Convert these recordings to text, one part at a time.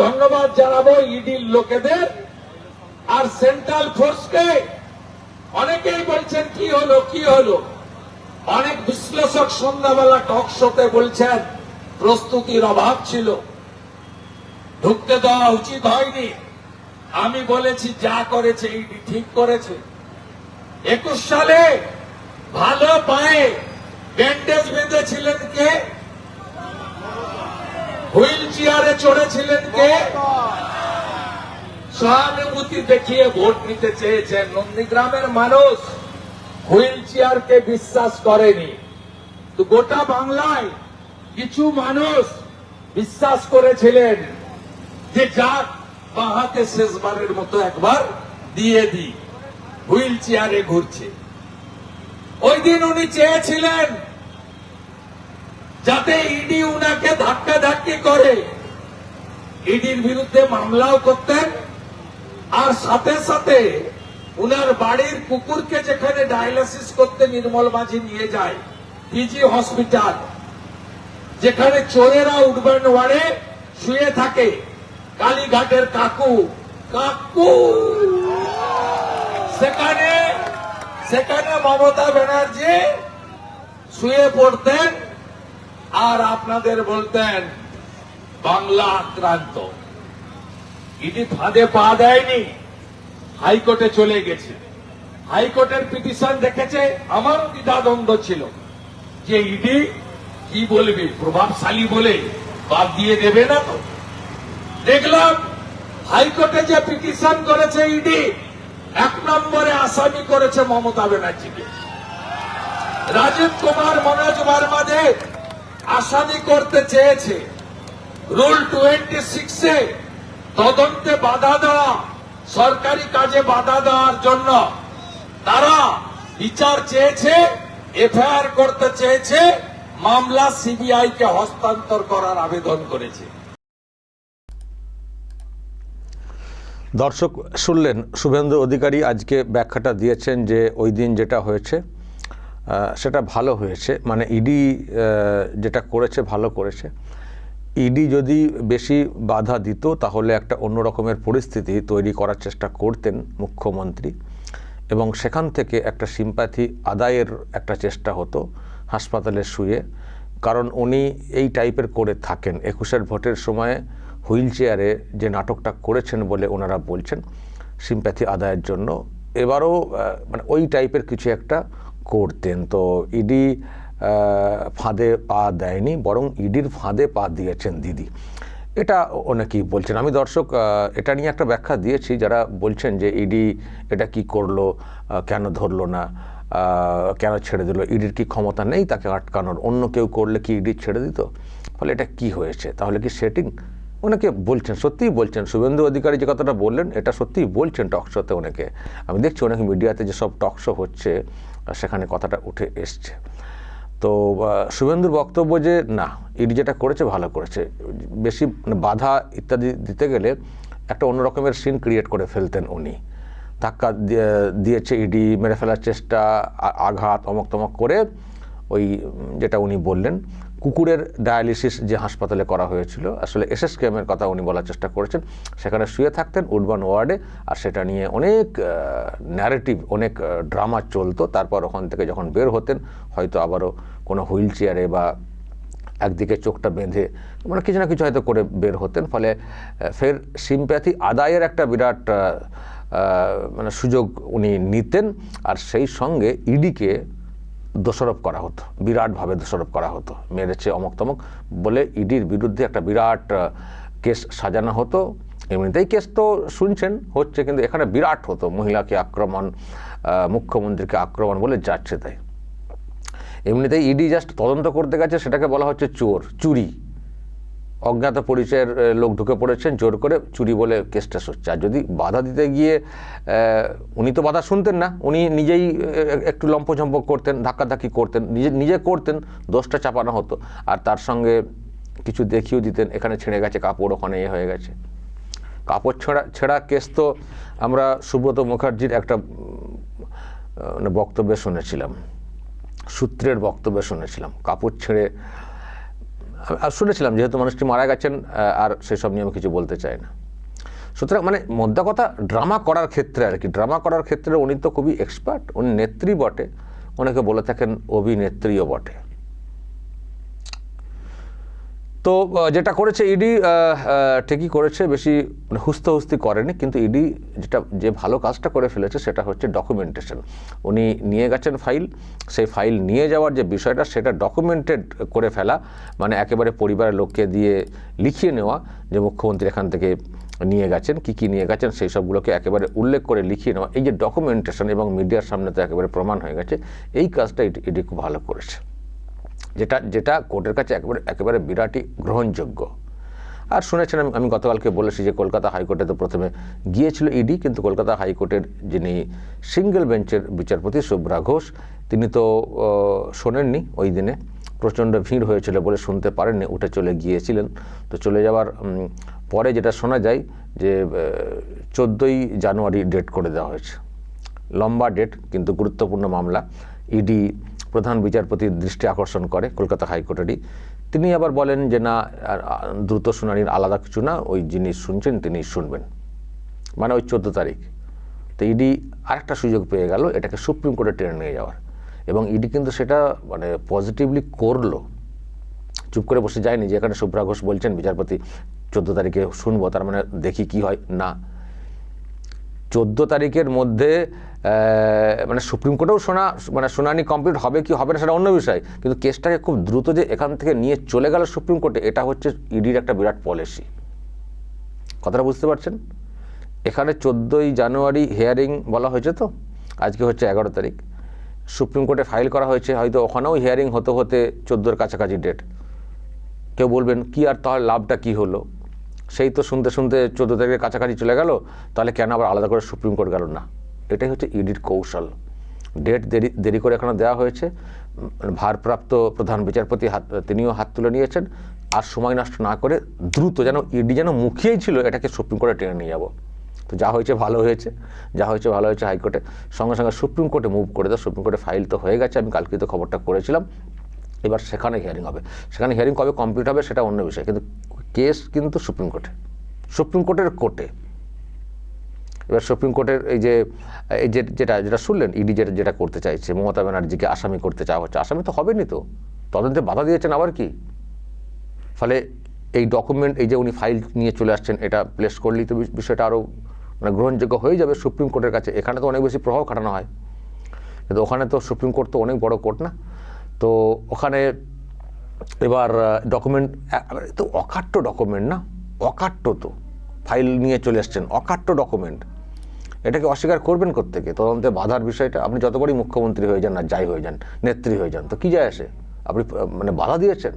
ধন্যবাদ জানাব ইডির লোকেদের। আর সেন্ট্রাল ফোর্সকে অনেকেই বলছেন, কি হলো কি হলো? অনেক বিশ্লেষক সন্ধ্যাবেলা টক শোতে বলছেন, প্রস্তুতির অভাব ছিল। ঢুকতে দেওয়া উচিত হয়নি। আমি বলেছি, যা করেছে ইডি ঠিক করেছে। একুশ সালে ভালো পায়ে ব্যান্ডেজ বেঁধেছিলেন কে হুইল চেয়ারে চড়েছিলেন কে? সহানুভূতি দেখিয়ে ভোট নিতে চেয়েছেন নন্দীগ্রামের মানুষ। হুইল চেয়ারকে বিশ্বাস করেনি। তো গোটা বাংলায় কিছু মানুষ বিশ্বাস করেছিলেন যে যাক, বাহাতে শেষবারের মতো একবার দিয়ে দি হুইল চেয়ারে ঘুরছে। ওই দিন উনি চেয়েছিলেন যাতে ইডি উনাকে ধাক্কা ধাক্কি করে। ইডির বিরুদ্ধে মামলাও করতেন। আর সাথে সাথে উনার বাড়ির কুকুরকে যেখানে ডায়ালিসিস করতে নির্মল মাঝি নিয়ে যায়, পিজি হসপিটাল, যেখানে চোরেরা উঠবেন ওয়ার্ডে শুয়ে থাকে। কালীঘাটের কাকু কাকু! সেখানে সেখানে মমতা ব্যানার্জি শুয়ে পড়তেন। আর আপনাদের বলতেন বাংলা আক্রান্ত। ইডি ফাঁদে পা দেয়নি, হাইকোর্টে চলে গেছে। হাইকোর্টের পিটিশন দেখেছে, আমারও দ্বিধাদ্বন্দ্ব ছিল যে ইডি কি বলবে, প্রভাবশালী বলে বাদ দিয়ে দেবে না তো? দেখলাম, হাইকোর্টে যে পিটিশন করেছে ইডি, এক নম্বরে আসামি করেছে মমতা ব্যানার্জিকে। রাজীব কুমার, মনোজ বর্মাদের আসামি করতে চেয়েছে। রুল টোয়েন্টি সিক্সে তদন্তে বাধা দেওয়া, সরকারি কাজে বাধা দেওয়ার জন্য তারা বিচার চেয়েছে, এফআইআর করতে চেয়েছে, মামলা সিবিআই কে হস্তান্তর করার আবেদন করেছে। দর্শক, শুনলেন শুভেন্দু অধিকারী আজকে ব্যাখ্যাটা দিয়েছেন যে ওই দিন যেটা হয়েছে সেটা ভালো হয়েছে মানে ইডি যেটা করেছে, ভালো করেছে। ইডি যদি বেশি বাধা দিত, তাহলে একটা অন্য রকমের পরিস্থিতি তৈরি করার চেষ্টা করতেন মুখ্যমন্ত্রী। এবং সেখান থেকে একটা সিম্প্যাথি আদায়ের একটা চেষ্টা হতো হাসপাতালে শুয়ে। কারণ উনি এই টাইপের করে থাকেন। একুশের ভোটের সময়ে হুইল চেয়ারে যে নাটকটা করেছেন বলে ওনারা বলছেন সিম্প্যাথি আদায়ের জন্য। এবারও মানে ওই টাইপের কিছু একটা করতেন। তো ইডি ফাঁদে পা দেয়নি, বরং ইডির ফাঁদে পা দিয়েছেন দিদি। এটা অনেকেই বলছেন। আমি দর্শক এটা নিয়ে একটা ব্যাখ্যা দিয়েছি। যারা বলছেন যে ইডি এটা কি করল কেন ধরলো না কেন ছেড়ে দিল, ইডির কি ক্ষমতা নেই তাকে আটকানোর? অন্য কেউ করলে কি ইডি ছেড়ে দিত? ফলে এটা কি হয়েছে? তাহলে কি সেটিং? অনেকে বলছেন, সত্যিই বলছেন। শুভেন্দু অধিকারী যে কথাটা বললেন, এটা সত্যিই বলছেন টক শোতে অনেকে। আমি দেখছি অনেক মিডিয়াতে যেসব টক শো হচ্ছে, সেখানে কথাটা উঠে এসছে। তো শুভেন্দুর বক্তব্য যে না, ইডি যেটা করেছে ভালো করেছে। বেশি মানে বাধা ইত্যাদি দিতে গেলে একটা অন্য রকমের সিন ক্রিয়েট করে ফেলতেন উনি। ধাক্কা দিয়েছে ইডি, মেরে ফেলার চেষ্টা আঘাত, অমক তমক করে ওই যেটা উনি বললেন। কুকুরের ডায়ালিসিস যে হাসপাতালে করা হয়েছিল, আসলে এসএসকেএমের কথা উনি বলার চেষ্টা করেছেন। সেখানে শুয়ে থাকতেন উডবান ওয়ার্ডে আর সেটা নিয়ে অনেক ন্যারেটিভ অনেক ড্রামা চলতো। তারপর ওখান থেকে যখন বের হতেন, হয়তো আবারও কোনো হুইল চেয়ারে বা একদিকে চোখটা বেঁধে মানে কিছু না কিছু হয়তো করে বের হতেন। ফলে ফের সিম্প্যাথি আদায়ের একটা বিরাট মানে সুযোগ উনি নিতেন। আর সেই সঙ্গে ইডিকে দোষারোপ করা হতো, বিরাটভাবে দোষারোপ করা হতো, মেরেছে অমক তমক বলে ইডির বিরুদ্ধে একটা বিরাট কেস সাজানো হতো। এমনিতেই কেস তো শুনছেন, হচ্ছে, কিন্তু এখানে বিরাট হতো। মহিলাকে আক্রমণ মুখ্যমন্ত্রীকে আক্রমণ বলে যাচ্ছে তাই। এমনিতেই ইডি জাস্ট তদন্ত করতে গেছে, সেটাকে বলা হচ্ছে চোর, চুরি। অজ্ঞাত পরিচয়ের লোক ঢুকে পড়েছেন, জোর করে চুরি বলে কেসটা হচ্ছে আর যদি বাধা দিতে গিয়ে উনি তো বাধা শুনতেন না, উনি নিজেই একটু লম্পঝম্প করতেন, ধাক্কাধাক্কি করতেন, নিজে নিজে করতেন, দোষটা চাপানো হতো। আর তার সঙ্গে কিছু দেখিয়েও দিতেন, এখানে ছেড়ে গেছে, কাপড় ওখানে এ হয়ে গেছে। কাপড় ছেঁড়া ছেঁড়া কেস তো আমরা সুব্রত মুখার্জির একটা মানে বক্তব্যে শুনেছিলাম। সূত্রের বক্তব্য শুনেছিলাম, কাপড় ছেড়ে আর শুনেছিলাম যেহেতু মানুষটি মারা গেছেন আর সেসব নিয়ে আমি কিছু বলতে চাই না। সুতরাং মানে মোদ্দা কথা, ড্রামা করার ক্ষেত্রে আর কি, ড্রামা করার ক্ষেত্রে উনি তো খুবই এক্সপার্ট, উনি নেত্রী বটে অনেকে বলে থাকেন অভিনেত্রীও বটে। তো যেটা করেছে ইডি ঠিকই করেছে, বেশি মানে হুস্তি করেনি, কিন্তু ইডি যেটা, যে ভালো কাজটা করে ফেলেছে সেটা হচ্ছে ডকুমেন্টেশন উনি নিয়ে গেছেন ফাইল, সেই ফাইল নিয়ে যাওয়ার যে বিষয়টা, সেটা ডকুমেন্টেড করে ফেলা মানে একেবারে পরিবারের লোককে দিয়ে লিখিয়ে নেওয়া, যে মুখ্যমন্ত্রী এখান থেকে নিয়ে গেছেন, কি কি নিয়ে গেছেন, সেই সবগুলোকে একেবারে উল্লেখ করে লিখিয়ে নেওয়া। এই যে ডকুমেন্টেশন এবং মিডিয়ার সামনে তো একেবারে প্রমাণ হয়ে গেছে, এই কাজটা ইডি খুব ভালো করেছে। যেটা যেটা কোর্টের কাছে একেবারে একেবারে বিরাটই গ্রহণযোগ্য। আর শুনেছেন আমি আমি গতকালকে বলেছি যে কলকাতা হাইকোর্টে তো প্রথমে গিয়েছিল ইডি কিন্তু কলকাতা হাইকোর্টের যিনি সিঙ্গেল বেঞ্চের বিচারপতি শুভ্রা ঘোষ, তিনি তো শোনেননি ওই দিনে। প্রচণ্ড ভিড় হয়েছিল বলে শুনতে পারেননি, উঠে চলে গিয়েছিলেন। তো চলে যাওয়ার পরে যেটা শোনা যায় যে চোদ্দোই জানুয়ারি ডেট করে দেওয়া হয়েছে। লম্বা ডেট, কিন্তু গুরুত্বপূর্ণ মামলা। ইডি প্রধান বিচারপতির দৃষ্টি আকর্ষণ করে, কলকাতা হাইকোর্টেরই। তিনি আবার বলেন যে, না দ্রুত শুনানির আলাদা কিছু না, ওই যিনি শুনছেন তিনি শুনবেন। মানে ওই চোদ্দ তারিখ। তো ইডি আরেকটা সুযোগ পেয়ে গেল, এটাকে সুপ্রিম কোর্টে টেনে নিয়ে যাওয়ার। এবং ইডি কিন্তু সেটা মানে পজিটিভলি করল। চুপ করে বসে যায়নি, যে এখানে শুভ্রা ঘোষ বলছেন, বিচারপতি চোদ্দ তারিখে শুনব, তার মানে দেখি কি হয়, না। চোদ্দ তারিখের মধ্যে মানে সুপ্রিম কোর্টেও শোনা মানে শুনানি কমপ্লিট হবে কি হবে না সেটা অন্য বিষয়। কিন্তু কেসটাকে খুব দ্রুত যে এখান থেকে নিয়ে চলে গেল সুপ্রিম কোর্টে, এটা হচ্ছে ইডির একটা বিরাট পলিসি কথাটা বুঝতে পারছেন? এখানে চোদ্দোই জানুয়ারি হিয়ারিং বলা হয়েছে তো? আজকে হচ্ছে এগারো তারিখ। সুপ্রিম কোর্টে ফাইল করা হয়েছে, হয়তো ওখানেও হিয়ারিং হতে হতে চোদ্দোর কাছাকাছি ডেট কেউ বলবেন, কি আর তাহলে লাভটা কি হলো? সেই তো শুনতে শুনতে চোদ্দ তারিখের কাছাকাছি চলে গেল, তাহলে কেন আবার আলাদা করে সুপ্রিম কোর্ট গেল না? এটাই হচ্ছে ইডির কৌশল। ডেট দেরি দেরি করে এখানে দেওয়া হয়েছে। ভারপ্রাপ্ত প্রধান বিচারপতি হাত, তিনিও হাত তুলে নিয়েছেন। আর সময় নষ্ট না করে দ্রুত যেন ইডি যেন মুখিয়েই ছিল, এটাকে সুপ্রিম কোর্টে টেনে নিয়ে যাব। তো যা হয়েছে ভালো হয়েছে, যা হয়েছে ভালো হয়েছে হাইকোর্টে। সঙ্গে সঙ্গে সুপ্রিম কোর্টে মুভ করে দেয় সুপ্রিম কোর্টে ফাইল তো হয়ে গেছে, আমি কালকে তো খবরটা করেছিলাম। এবার সেখানে হিয়ারিং হবে। সেখানে হিয়ারিং কবে কমপ্লিট হবে সেটা অন্য বিষয়, কিন্তু কেস কিন্তু সুপ্রিম কোর্টে, সুপ্রিম কোর্টের কোর্টে। এবার সুপ্রিম কোর্টের এই যে এই যে যেটা যেটা শুনলেন ইডি যেটা যেটা করতে চাইছে, মমতা ব্যানার্জিকে আসামি করতে চাওয়া হচ্ছে, আসামি তো হবেনি তো। তদন্তে বাধা দিয়েছেন আবার কি? ফলে এই ডকুমেন্ট এই যে উনি ফাইল নিয়ে চলে আসছেন, এটা প্লেস করলেই তো বিষয়টা আরও মানে গ্রহণযোগ্য হয়ে যাবে সুপ্রিম কোর্টের কাছে। এখানে তো অনেক বেশি প্রভাব খাটানো হয়। কিন্তু ওখানে তো সুপ্রিম কোর্ট তো অনেক বড় কোর্ট না। তো ওখানে এবার ডকুমেন্ট তো অকাট্য ডকুমেন্ট না? অকাট্য তো। ফাইল নিয়ে চলে এসছেন অকাট্য ডকুমেন্ট এটাকে অস্বীকার করবেন কোত্থেকে? তদন্তে বাধার বিষয়টা, আপনি যত বড়ই মুখ্যমন্ত্রী হয়ে যান আর যাই হয়ে যান, নেত্রী হয়ে যান, তো কী যায় আসে? আপনি মানে বাধা দিয়েছেন?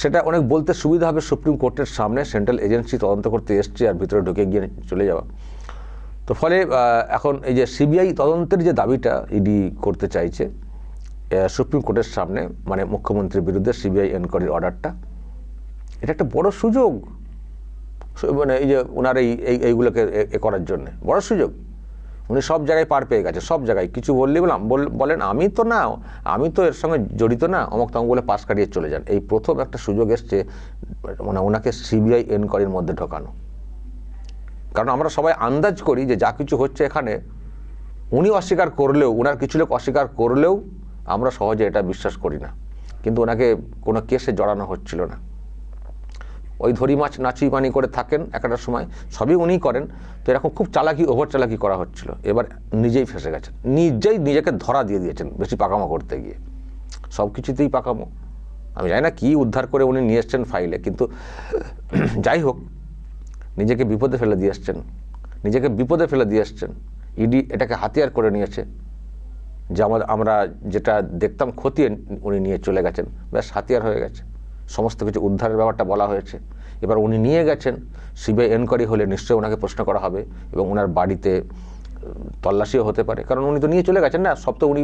সেটা অনেক বলতে সুবিধা হবে সুপ্রিম কোর্টের সামনে সেন্ট্রাল এজেন্সি তদন্ত করতে এসছে আর ভিতরে ঢুকে গিয়ে চলে যাওয়া। তো ফলে এখন এই যে সিবিআই তদন্তের যে দাবিটা ইডি করতে চাইছে সুপ্রিম কোর্টের সামনে মানে মুখ্যমন্ত্রীর বিরুদ্ধে সিবিআই এনকোয়ারির অর্ডারটা এটা একটা বড় সুযোগ। মানে এই যে ওনার এই, এই- এইগুলোকে এ- করার জন্য। বড় সুযোগ। উনি সব জায়গায় পার পেয়ে গেছে, সব জায়গায়। কিছু বললেই বললাম বলেন, আমি তো না, আমি তো এর সঙ্গে জড়িত না, অমক তমক বলে পাশ কাটিয়ে চলে যান। এই প্রথম একটা সুযোগ এসছে মানে ওনাকে সিবিআই এনকোয়ারির মধ্যে ঢোকানো। কারণ আমরা সবাই আন্দাজ করি যে যা কিছু হচ্ছে এখানে, উনি অস্বীকার করলেও ওনার কিছু লোক অস্বীকার করলেও আমরা সহজে এটা বিশ্বাস করি না। কিন্তু ওনাকে কোনো কেসে জড়ানো হচ্ছিল না। ওই ধরি মাছ নাচি পানি করে থাকেন একটা সময়, সবই উনিই করেন। তো এরকম খুব চালাকি ওভার চালাকি করা হচ্ছিল। এবার নিজেই ফেসে গেছেন। নিজেই নিজেকে ধরা দিয়ে দিয়েছেন বেশি পাকামো করতে গিয়ে। সব কিছুতেই পাকামো। আমি জানি না কী উদ্ধার করে উনি নিয়ে এসছেন ফাইলে, কিন্তু যাই হোক, নিজেকে বিপদে ফেলে দিয়ে এসছেন। নিজেকে বিপদে ফেলে দিয়ে এসছেন। ইডি এটাকে হাতিয়ার করে নিয়েছে। যে আমাদের আমরা যেটা দেখতাম খতিয়ে উনি নিয়ে চলে গেছেন। ব্যাস হাতিয়ার হয়ে গেছে। সমস্ত কিছু উদ্ধারের ব্যাপারটা বলা হয়েছে। এবার উনি নিয়ে গেছেন, সিবিআই এনকোয়ারি হলে নিশ্চয়ই ওনাকে প্রশ্ন করা হবে এবং ওনার বাড়িতে তল্লাশিও হতে পারে। কারণ উনি তো নিয়ে চলে গেছেন না, সব তো উনি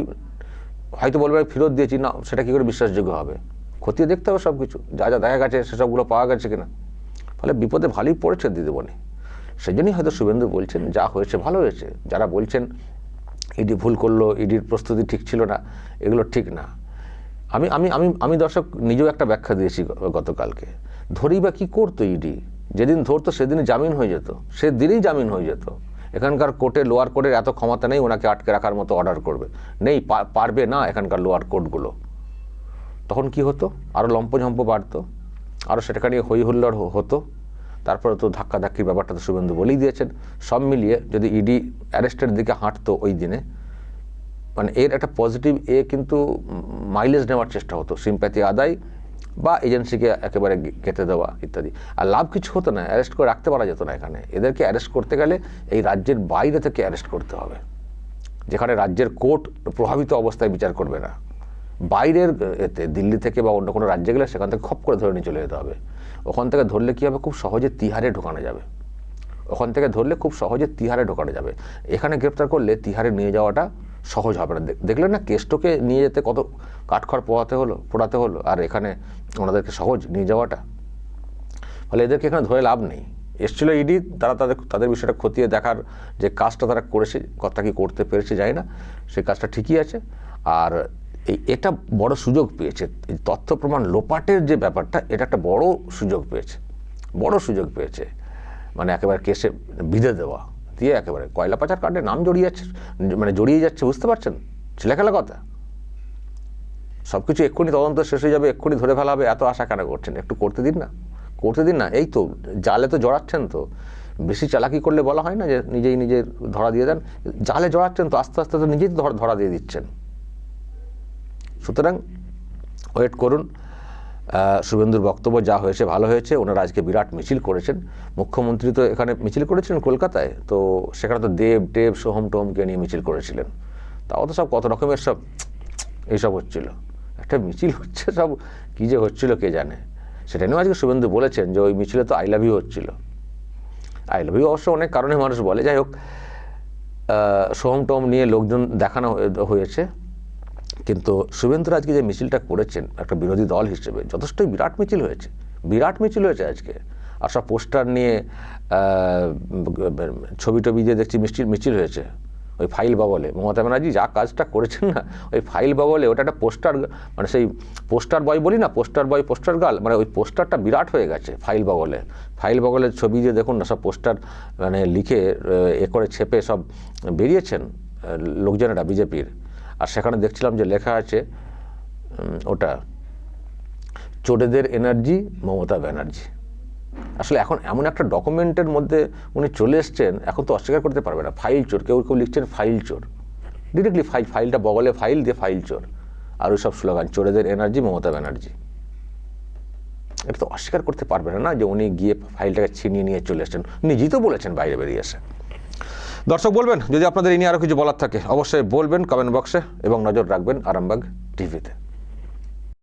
হয়তো বলবে ফেরত দিয়েছি, না, সেটা কী করে বিশ্বাসযোগ্য হবে? খতিয়ে দেখতে হবে সব কিছু যা যা দেখা গেছে, সেসবগুলো পাওয়া গেছে কিনা। ফলে বিপদে ভালোই পড়েছে দিদিমণি। সেই জন্যই হয়তো শুভেন্দু বলছেন, যা হয়েছে ভালো হয়েছে। যারা বলছেন ইডি ভুল করল, ইডির প্রস্তুতি ঠিক ছিল না, এগুলো ঠিক না। আমি আমি আমি আমি দর্শক নিজেও একটা ব্যাখ্যা দিয়েছি গতকালকে। ধরি বা কী করতো ইডি? যেদিন ধরতো সেদিনই জামিন হয়ে যেত, সেদিনই জামিন হয়ে যেত। এখানকার কোর্টে, লোয়ার কোর্টের এত ক্ষমতা নেই, ওনাকে আটকে রাখার মতো অর্ডার করবে। নেই পারবে না এখানকার লোয়ার কোর্টগুলো। তখন কি হতো? আরও লম্পঝম্প বাড়তো আরও সেটাকে নিয়ে হতো। তারপরে তো ধাক্কাধাক্কির ব্যাপারটা তো শুভেন্দু বলেই দিয়েছেন। সব মিলিয়ে যদি ইডি অ্যারেস্টের দিকে হাঁটতো ওই দিনে মানে এর একটা পজিটিভ এ কিন্তু মাইলেজ নেওয়ার চেষ্টা হতো সিম্প্যাথি আদায় বা এজেন্সিকে একেবারে কেটে দেওয়া ইত্যাদি। আর লাভ কিছু হতো না অ্যারেস্ট করে রাখতে পারা যেত না এখানে। এদেরকে অ্যারেস্ট করতে গেলে এই রাজ্যের বাইরে থেকে অ্যারেস্ট করতে হবে। যেখানে রাজ্যের কোর্ট প্রভাবিত অবস্থায় বিচার করবে না। বাইরের এতে দিল্লি থেকে বা অন্য কোনো রাজ্যে গেলে সেখান থেকে খপ করে ধরে নিয়ে চলে যেতে হবে। ওখান থেকে ধরলে কী হবে? খুব সহজে তিহারে ঢোকানো যাবে। ওখান থেকে ধরলে খুব সহজে তিহারে ঢোকানো যাবে। এখানে গ্রেপ্তার করলে তিহারে নিয়ে যাওয়াটা সহজ হবে না। দেখ- দেখলেন না কেষ্টকে নিয়ে যেতে কত কাঠখড় পোহাতে হলো, পোড়াতে হলো, আর এখানে ওনাদেরকে সহজ নিয়ে যাওয়াটা? ফলে এদেরকে এখানে ধরে লাভ নেই। এসছিল ইডি, তারা তাদের তাদের বিষয়টা খতিয়ে দেখার যে কাজটা তারা করেছে কথা কি করতে পেরেছে যায় না। সেই কাজটা ঠিকই আছে। আর এই, এটা বড় সুযোগ পেয়েছে। এই তথ্য প্রমাণ লোপাটের যে ব্যাপারটা, এটা একটা বড় সুযোগ পেয়েছে। বড় সুযোগ পেয়েছে। মানে একেবারে কেসে বিধে দেওয়া দিয়ে একেবারে কয়লা পাচার কাণ্ডে নাম জড়িয়ে যাচ্ছে মানে জড়িয়ে যাচ্ছে, বুঝতে পারছেন? ছেলেখেলা কথা। সব কিছু এক্ষুনি তদন্ত শেষ হয়ে যাবে, এক্ষুনি ধরে ফেলা হবে, এত আশা কেন করছেন? একটু করতে দিন না। করতে দিন না। এই তো, জালে তো জড়াচ্ছেন তো। বেশি চালাকি করলে বলা হয় না যে নিজেই নিজের ধরা দিয়ে দেন। জালে জড়াচ্ছেন তো আস্তে আস্তে তো নিজেই ধরা দিয়ে দিচ্ছেন। সুতরাং ওয়েট করুন। শুভেন্দুর বক্তব্য যা হয়েছে ভালো হয়েছে। ওনারা আজকে বিরাট মিছিল করেছেন। মুখ্যমন্ত্রী তো এখানে মিছিল করেছিলেন কলকাতায়। তো সেখানে তো দেব, টেব, সোহম টোহমকে নিয়ে মিছিল করেছিলেন। তাও তো সব কত রকমের সব এইসব হচ্ছিল? একটা মিছিল হচ্ছে সব কী যে হচ্ছিল কে জানে? সেটা নিয়েও আজকে শুভেন্দু বলেছেন যে ওই মিছিলে তো আই লাভ ইউ হচ্ছিল। আই লাভ ইউ অবশ্য অনেক কারণে মানুষ বলে। যাই হোক সোহম টোহম নিয়ে লোকজন দেখানো হয়েছে। কিন্তু শুভেন্দুর আজকে যে মিছিলটা করেছেন একটা বিরোধী দল হিসেবে যথেষ্টই বিরাট মিছিল হয়েছে। বিরাট মিছিল হয়েছে আজকে। আর সব পোস্টার নিয়ে ছবি টবি দিয়ে দেখছি মিষ্টি মিছিল হয়েছে। ওই ফাইল বাবলে। মমতা ব্যানার্জি যা কাজটা করেছেন না, ওই ফাইল বাবলে, ওটা একটা পোস্টার মানে সেই পোস্টার বয় বলি না, পোস্টার বয়, পোস্টার গাল মানে ওই পোস্টারটা বিরাট হয়ে গেছে ফাইল বাবলে। ফাইল বাবলের ছবি দিয়ে দেখুন না, সব পোস্টার মানে লিখে, এ করে ছেপে সব বেরিয়েছেন লোকজনেরা, বিজেপির। আর সেখানে দেখছিলাম যে লেখা আছে ওটা, চোরেদের এনার্জি মমতা ব্যানার্জি। আসলে এখন এমন একটা ডকুমেন্টের মধ্যে উনি চলে এসছেন, এখন তো অস্বীকার করতে পারবে না ফাইল চোর, কেউ কেউ লিখছেন ফাইল চোর। ডিরেক্টলি ফাইল ফাইলটা বগলে ফাইল দিয়ে ফাইল চোর। আর ওই সব স্লোগান, চোরেদের এনার্জি মমতা ব্যানার্জি। এটা তো অস্বীকার করতে পারবে না যে উনি গিয়ে ফাইলটাকে ছিনিয়ে নিয়ে চলে এসছেন। নিজেই তো বলেছেন বাইরে বেরিয়ে এসে। দর্শক বলবেন, যদি আপনাদের এই নিয়ে আরও কিছু বলার থাকে, অবশ্যই বলবেন কমেন্ট বক্সে এবং নজর রাখবেন আরামবাগ টিভিতে।